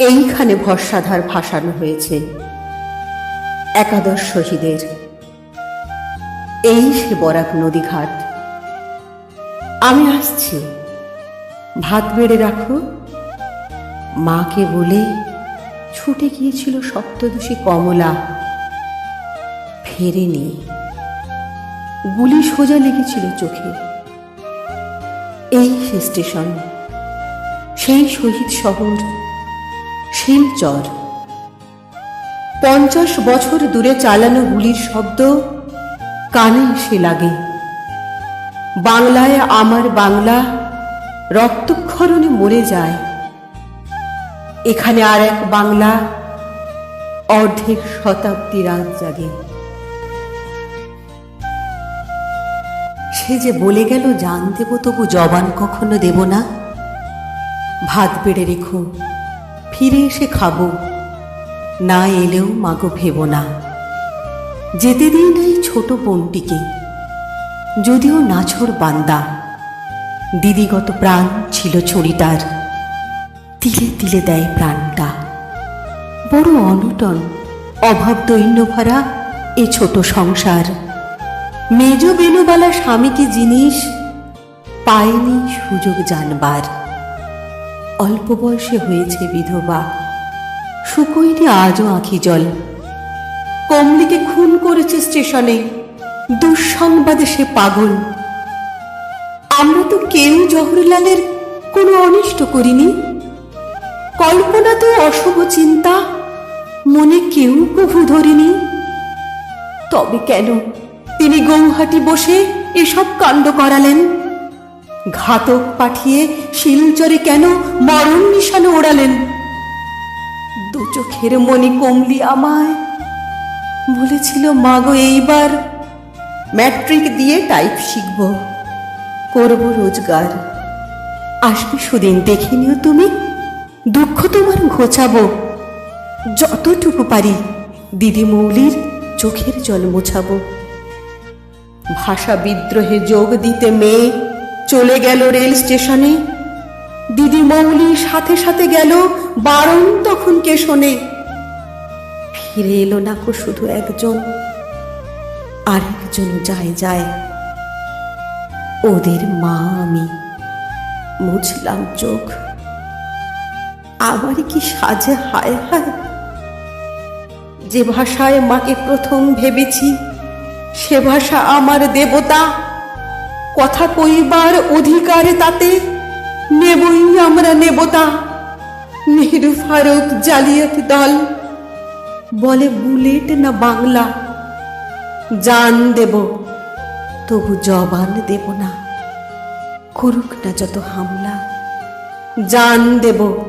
এইখানে ভরসাধার ভাসানো হয়েছে। একাদশ শহীদের। এই সে বরাক নদীঘাট। আমি আসছি। ভাত বেড়ে রাখো। মাকে বলে ছুটে গিয়েছিল সপ্তদশী কমলা। ফেরেনি গুলি সোজা লেগেছিল চোখে। এই সে স্টেশন। সেই শহীদ শহর শিলচর পঞ্চাশ বছর দূরে চালানো গুলির শব্দ কানে এসে লাগে। বাংলায় আমার বাংলা, রক্তক্ষরণে মরে যায়। এখানে আর এক বাংলা, অর্ধেক শতাব্দী রাত জাগে। সে যে বলে গেল, জান দেব তবু, জবান কখনো দেব না। ভাত বেড়ে রেখো। ফিরে এসে খাব। না এলেও মাগো ভেব না। যেতে দিই নাই ছোট বোনটিকে। যদিও নাছর বান্দা। দিদিগত প্রাণ ছিল ছড়িটার তিলে তিলে দেয় প্রাণটা। বড় অনটন, অভাব দৈন্য ভরা এ ছোট সংসার। মেজ বেনুবালা স্বামীকে জিনিস পায়নি সুযোগ জানবার। অল্প বয়সে হয়েছে বিধবা। শুকোয়নি আজও আঁখি জল। কমলিকে খুন করেছে স্টেশনে। দুঃসংবাদে সে পাগল। আমরা তো কেউ জহরলালের কোনো অনিষ্ট করিনি। কল্পনা তো অশুভ চিন্তা, মনে কেউ কভু ধরিনি। তবে কেন তিনি গৌহাটি বসে এসব কাণ্ড করালেন? ঘাতক পাঠিয়ে শিলচরে কেন মরণ নিশানে ওড়ালেন? দু চোখের মনি কমলি আমায় বলেছিল, মাগো, এইবার ম্যাট্রিক দিয়ে টাইপ শিখব। করব রোজগার। আসবে সুদিন, দেখে নিও তুমি। দুঃখ তোমার ঘোচাবো। যতটুকু পারি দিদি মৌলির চোখের জল মোছাবো। ভাষা বিদ্রোহে যোগ দিতে মেয়ে চলে গেল রেল স্টেশনে। দিদি মৌলি সাথে সাথে গেল বারণ তখন কে শোনে। ফিরে এলো না কো শুধু একজন। আরেকজন যায় যায়। ওদের মা আমি। মুছলাম চোখ। আবার কি সাজে হায় হায়। যে ভাষায় মাকে প্রথম ভেবেছি, সে ভাষা আমার দেবতা। কথা কইবার অধিকারে তাতে নেবই, আমরা নেব তা। নেহরু ফারুক জালিয়াত দল বলে বুলেট না বাংলা। জান দেব, তবু জবান দেব না। করুক না যত হামলা। জান দেব।